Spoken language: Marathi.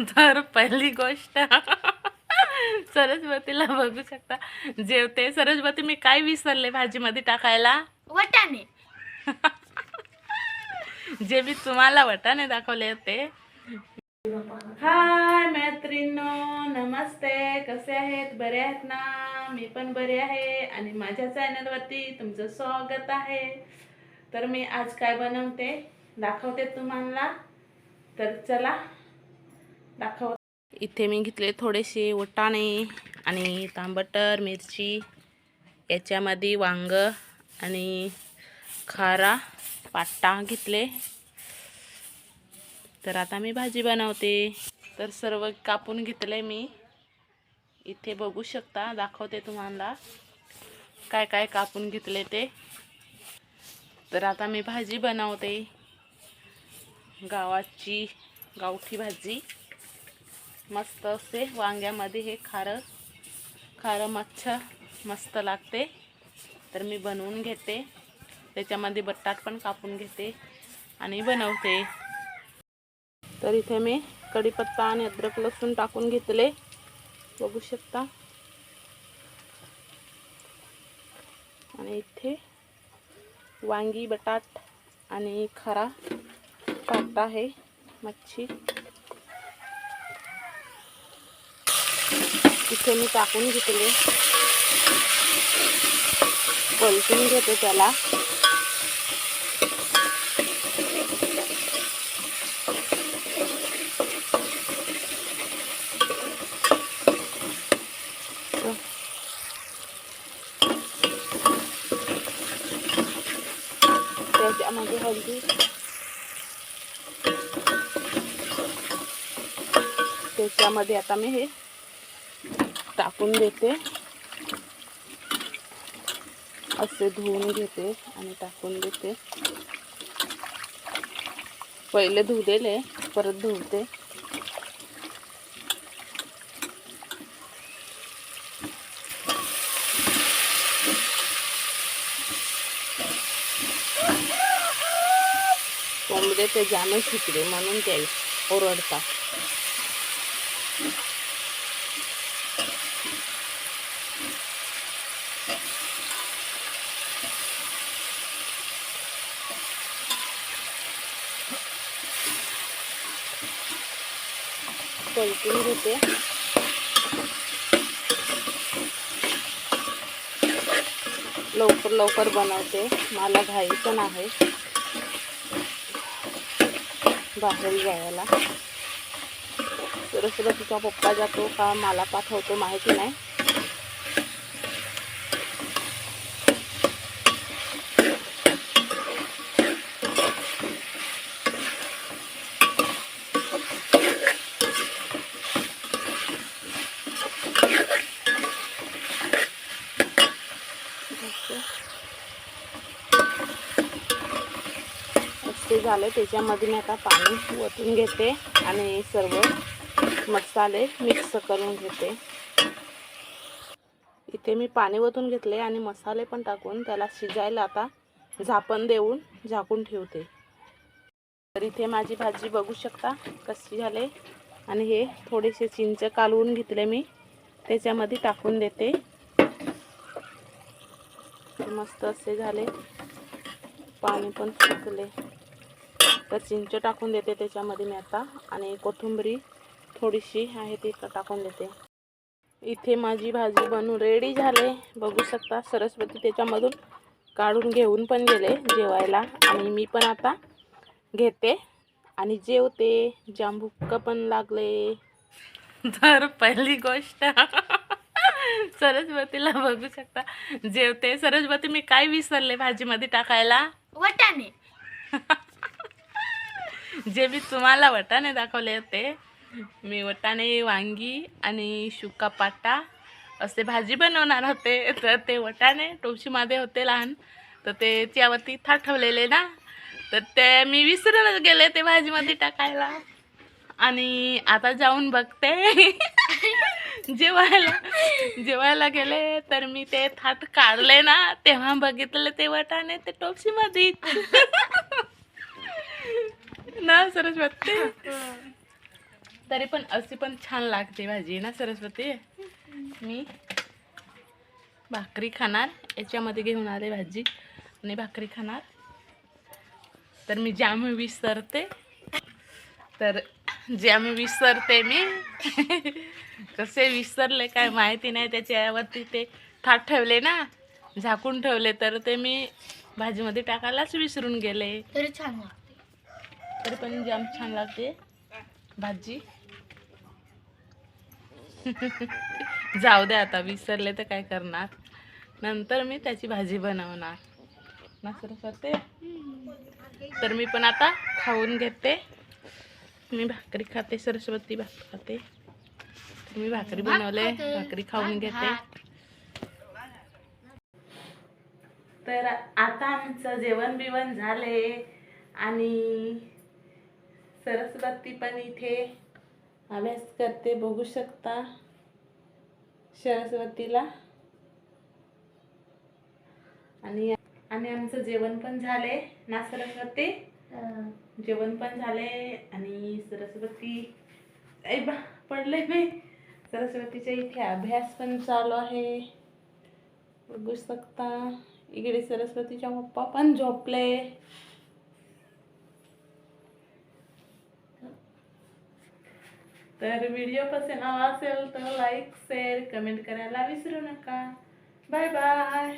तर पहिली गोष्ट सरस्वतीला बघू शकता. जेवते. सरस्वती मी काय विसरले भाजीमध्ये टाकायला? वटाणे. जे मी तुम्हाला वटाने दाखवले होते. हाय मैत्रिणींनो नमस्ते. कसे आहेत? बरे आहेत ना? मी पण बरे आहे. आणि माझ्या चॅनलवरती तुमचं स्वागत आहे. तर मी आज काय बनवते? दाखवते तुम्हाला. तर चला दाखव. इथे मी घेतले थोडेसे वटाणे आणि तांबटर मिरची याच्यामध्ये वांग आणि खारा पाटा घेतले. तर आता मी भाजी बनवते. तर सर्व कापून घेतले मी. इथे बघू शकता दाखवते तुम्हाला काय काय कापून घेतले ते. तर आता मी भाजी बनवते. गावाची गावठी भाजी. मस्त असे वांग्यामध्ये हे खारं खारं मच्छ मस्त लागते. तर मी बनवून घेते. त्याच्यामध्ये बटाट पण कापून घेते आणि बनवते. तर इथे मी कढीपत्ता आणि अद्रक लसूण टाकून घेतले. बघू शकता. आणि इथे वांगी बटाट आणि खरा टाकता आहे मच्छी. इथे मी टाकून घेतले. पलटून घेते त्याला. त्याच्यामध्ये हळदी. त्याच्यामध्ये आता मी हे टाकून देते असे धुवून घेते आणि टाकून देते. पहिले धुलेले परत धुवते. कोंबडे ते जाणं शिकले म्हणून ते ओरडतात. पलटून घेते लवकर लवकर बनवते. मला घाई पण आहे. बाहेर जायला. सरस्वतीचा पप्पा जातो का? मला पाठवतो. माहिती नाही. ते झालं त्याच्यामध्ये मी आता पाणी ओतून घेते आणि सर्व मसाले मिक्स करून घेते. इथे मी पाणी ओतून घेतले आणि मसाले पण टाकून त्याला शिजायला आता झाकण देऊन झाकून ठेवते. तर इथे माझी भाजी बघू शकता कशी झाले आणि हे थोडेसे चिंच कालवून घेतले मी त्याच्यामध्ये टाकून देते. मस्त असे झाले. पाणी पण सुकले तर चिंच टाकून देते त्याच्यामध्ये मी आता. आणि कोथिंबरी थोडीशी आहे ती टाकून देते. इथे माझी भाजी बनवून रेडी झाले. बघू शकता सरस्वती त्याच्यामधून काढून घेऊन पण गेले जेवायला. आणि मी पण आता घेते. आणि जेवते. जांभुक्क पण लागले. तर पहिली गोष्ट सरस्वतीला बघू शकता. जेवते. सरस्वती मी काय विसरले भाजीमध्ये टाकायला? वटाणे. जे मी तुम्हाला वटाणे दाखवले होते मी वटाणे वांगी आणि शुका पाटा असे भाजी बनवणार होते. तर ते वटाणे टोपशीमध्ये होते लहान. तर ते त्यावरती थाट ठेवलेले ना. तर ते मी विसरूनच गेले ते भाजीमध्ये टाकायला. आणि आता जाऊन बघते. जेवायला जेवायला गेले तर मी ते थाट काढले ना. तेव्हा बघितलं ते वटाणे ते टोपशीमध्ये ना सरस्वती. तरी पण अशी पण छान लागते भाजी ना सरस्वती? मी भाकरी खाणार याच्यामध्ये घेऊन आले भाजी आणि भाकरी खाणार. तर मी जाम विसरते. तर जाम विसरते मी. कसे विसरले काय माहिती नाही त्याच्यावरती ते थाट ठेवले ना झाकून ठेवले तर ते मी भाजीमध्ये टाकायलाच विसरून गेले. तरी छान तरी पण जाम छान लागते. भाजी. जाऊ दे आता विसरले तर काय करणार? नंतर मी त्याची भाजी बनवणार. ना करते. तर मी पण आता खाऊन घेते. मी भाकरी खाते सरस्वती भाकरी खाते. तर मी भाकरी बनवले भाकरी खाऊन घेते. तर आता आमचं जेवण बिवण झाले आणि सरस्वती पण इथे. अभ्यास करते बघू शकता. सरस्वतीला. आणि आणि आमचं जेवण पण झाले ना सरस्वती? जेवण पण झाले आणि सरस्वती आई बा पडले मी सरस्वतीच्या इथे अभ्यास पण चालू आहे. बघू शकता. इकडे सरस्वतीच्या पप्पा पण झोपले. तर व्हिडिओ पसंत आला असेल तर लाईक शेअर कमेंट करायला विसरू नका. Bye bye